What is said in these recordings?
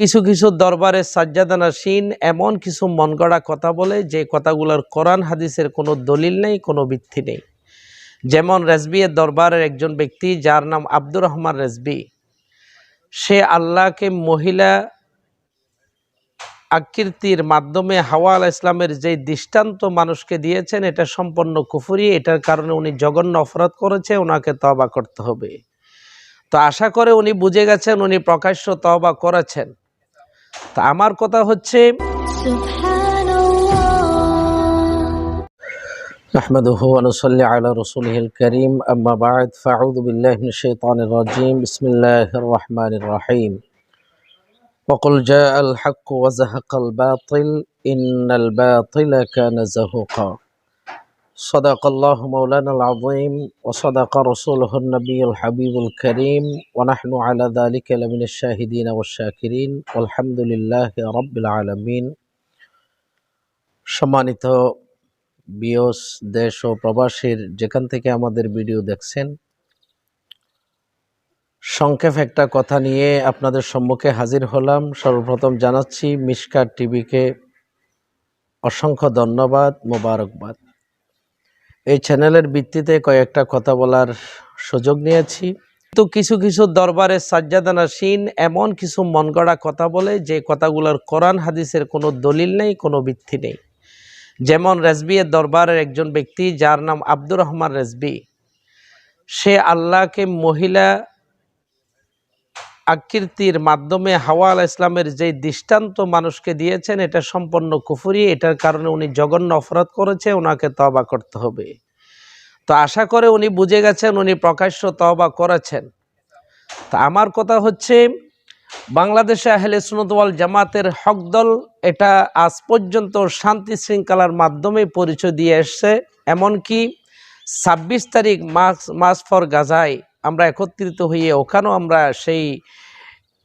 কিছু কিছু দরবারে সাজ্জাদানা সিন এমন কিছু মন গড়া কথা বলে যে কথাগুলোর কোরআন হাদিসের কোনো দলিল নেই, কোনো ভিত্তি নেই। যেমন রেজবিয়ের দরবারের একজন ব্যক্তি, যার নাম আব্দুর রহমান রেজবি, সে আল্লাহকে মহিলা আকৃতির মাধ্যমে হাওয়া আল ইসলামের যে দৃষ্টান্ত মানুষকে দিয়েছেন, এটা সম্পন্ন কুফুরি, এটার কারণে উনি জঘন্য অপরাধ করেছে ওনাকে তবা করতে হবে। তো আশা করে উনি বুঝে গেছেন, উনি প্রকাশ্য তবা করেছেন। তা আমার কথা হচ্ছে سبحان الله نحمده ونصلي على رسوله الكريم أما بعد فأعوذ بالله من الشيطان الرجيم بسم الله الرحمن الرحيم وقل جاء الحق وزهق الباطل إن الباطل كان زهوقا صدق الله مولانا العظيم وصدق رسوله النبي الحبيب الكريم ونحن على ذلك لمن الشاهدين والشاكرين والحمد لله رب العالمين সম্মানিত বিয়স দেশ ও প্রবাসীর যেখান থেকে আমাদের ভিডিও দেখছেন সংক্ষেপ একটা কথা নিয়ে আপনাদের সম্মুখে হাজির হলাম সর্বপ্রথম জানাচ্ছি মিসকার টিভিকে অসংখ্য ধন্যবাদ মোবারকবাদ এই চ্যানেলের ভিত্তিতে কয়েকটা কথা বলার সুযোগ নিয়েছি। তো কিছু কিছু দরবারে সাজ্জাদানা সিন এমন কিছু মনগড়া কথা বলে যে কথাগুলোর কোরআন হাদিসের কোনো দলিল নেই, কোনো ভিত্তি নেই। যেমন রেজবিয়ের দরবারের একজন ব্যক্তি যার নাম আব্দুর রহমান রেজবি। সে আল্লাহকে মহিলা আকৃতির মাধ্যমে হাওয়া আল ইসলামের যে দৃষ্টান্ত মানুষকে দিয়েছেন, এটা সম্পূর্ণ কুফুরি। এটার কারণে উনি জঘন্য অপরাধ করেছে, ওনাকে তবা করতে হবে। তো আশা করে উনি বুঝে গেছেন, উনি প্রকাশ্য তবা করেছেন। তা আমার কথা হচ্ছে, বাংলাদেশে আহলে সুনতওয়াল জামাতের হক দল এটা আজ পর্যন্ত শান্তি শৃঙ্খলার মাধ্যমে পরিচয় দিয়ে এসছে। এমনকি ছাব্বিশ তারিখ মাস মাস ফর গাজায় আমরা একত্রিত হয়ে ওখানেও আমরা সেই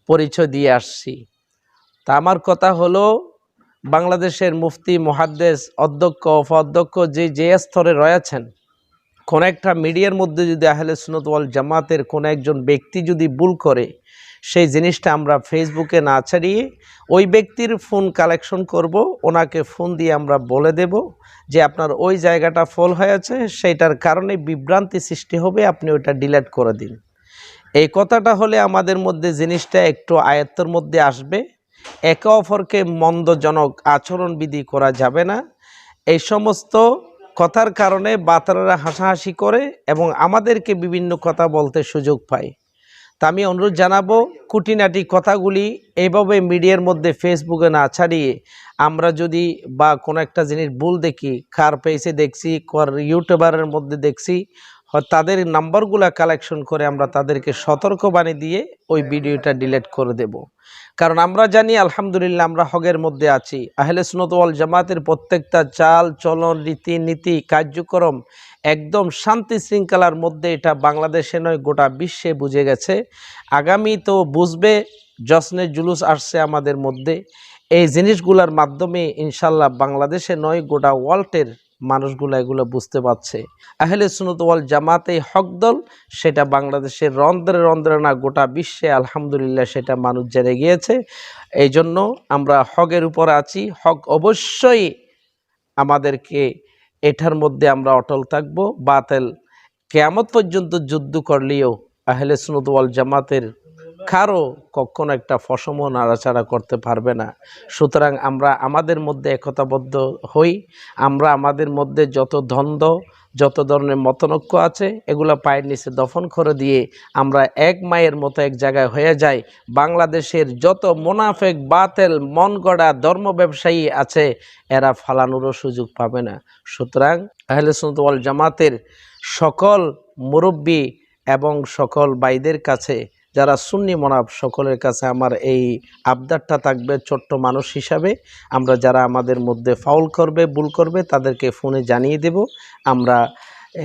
পরিচয় দিয়ে আসছি। তা আমার কথা হলো, বাংলাদেশের মুফতি মহাদ্দেশ অধ্যক্ষ, উপাধ্যক্ষ যে যে স্তরে রয়েছেন, কোন একটা মিডিয়ার মধ্যে যদি আহলে সুনতওয়াল জামাতের কোনো একজন ব্যক্তি যদি ভুল করে সেই জিনিসটা আমরা ফেসবুকে না ছাড়িয়ে ওই ব্যক্তির ফোন কালেকশন করব, ওনাকে ফোন দিয়ে আমরা বলে দেব যে আপনার ওই জায়গাটা ফল হয়েছে, সেইটার কারণে বিভ্রান্তি সৃষ্টি হবে, আপনি ওইটা ডিলিট করে দিন। এই কথাটা হলে আমাদের মধ্যে জিনিসটা একটু আয়ত্তর মধ্যে আসবে। একে অপরকে মন্দজনক আচরণবিধি করা যাবে না। এই সমস্ত কথার কারণে বাতারারা হাসাহাসি করে এবং আমাদেরকে বিভিন্ন কথা বলতে সুযোগ পায়। তা আমি অনুরোধ জানাব কুটিনাটি কথাগুলি এইভাবে মিডিয়ার মধ্যে ফেসবুকে না ছাড়িয়ে আমরা যদি বা কোনো একটা জিনিস ভুল দেখি কার পেজে দেখছি কার ইউটিউবারের মধ্যে দেখছি তাদের নাম্বারগুলা কালেকশন করে আমরা তাদেরকে সতর্কবাণী দিয়ে ওই ভিডিওটা ডিলিট করে দেব। কারণ আমরা জানি, আলহামদুলিল্লাহ, আমরা হগের মধ্যে আছি। আহলে সুনতওয়াল জামাতের প্রত্যেকটা চাল, চলন রীতি নীতি কার্যক্রম একদম শান্তি শৃঙ্খলার মধ্যে এটা বাংলাদেশে নয়, গোটা বিশ্বে বুঝে গেছে। আগামী তো বুঝবে জশ্নের জুলুস আসছে আমাদের মধ্যে। এই জিনিসগুলোর মাধ্যমে ইনশাল্লাহ বাংলাদেশে নয়, গোটা ওয়ার্ল্ডের মানুষগুলো এগুলো বুঝতে পারছে। আহলে সুনত ওয়াল জামাতে হক দল, সেটা বাংলাদেশের রন্ধ্রে রন্ধ্রে না, গোটা বিশ্বে আলহামদুলিল্লাহ সেটা মানুষ জেনে গিয়েছে। এই জন্য আমরা হকের উপর আছি। হক অবশ্যই আমাদেরকে এটার মধ্যে আমরা অটল থাকব। বাতেল কেয়ামত পর্যন্ত যুদ্ধ করলেও আহলে সুনত ওয়াল জামাতের কারও কখনো একটা ফসম নাড়াচাড়া করতে পারবে না। সুতরাং আমরা আমাদের মধ্যে একতাবদ্ধ হই। আমরা আমাদের মধ্যে যত দ্বন্দ্ব যত ধরনের মতনৈক্য আছে, এগুলো পায়ের নিচে দফন করে দিয়ে আমরা এক মায়ের মতো এক জায়গায় হয়ে যাই। বাংলাদেশের যত মোনাফেক, বাতেল মন গড়া ধর্ম ব্যবসায়ী আছে, এরা ফালানোরও সুযোগ পাবে না। সুতরাং আহলে জামাতের সকল মুরব্বী এবং সকল বাইদের কাছে যারা সুন্নি মনাব, সকলের কাছে আমার এই আবদারটা থাকবে ছোট্ট মানুষ হিসাবে। আমরা যারা আমাদের মধ্যে ফাউল করবে, ভুল করবে, তাদেরকে ফোনে জানিয়ে দেব। আমরা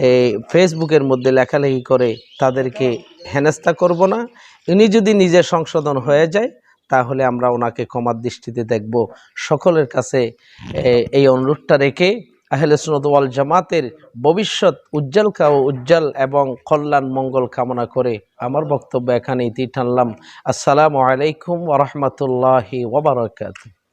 এই ফেসবুকের মধ্যে লেখালেখি করে তাদেরকে হেনস্থা করব না। ইনি যদি নিজে সংশোধন হয়ে যায়, তাহলে আমরা ওনাকে ক্ষমার দৃষ্টিতে দেখব। সকলের কাছে এই অনুরোধটা রেখে আহলে সুনতওয়াল ওয়াল জামাতের ভবিষ্যৎ উজ্জ্বল কাউ উজ্জ্বল এবং কল্যাণ মঙ্গল কামনা করে আমার বক্তব্য এখানে ইতি টানলাম। আসসালামু আলাইকুম ওরহমতুল্লাহি ওবরাকাতুহ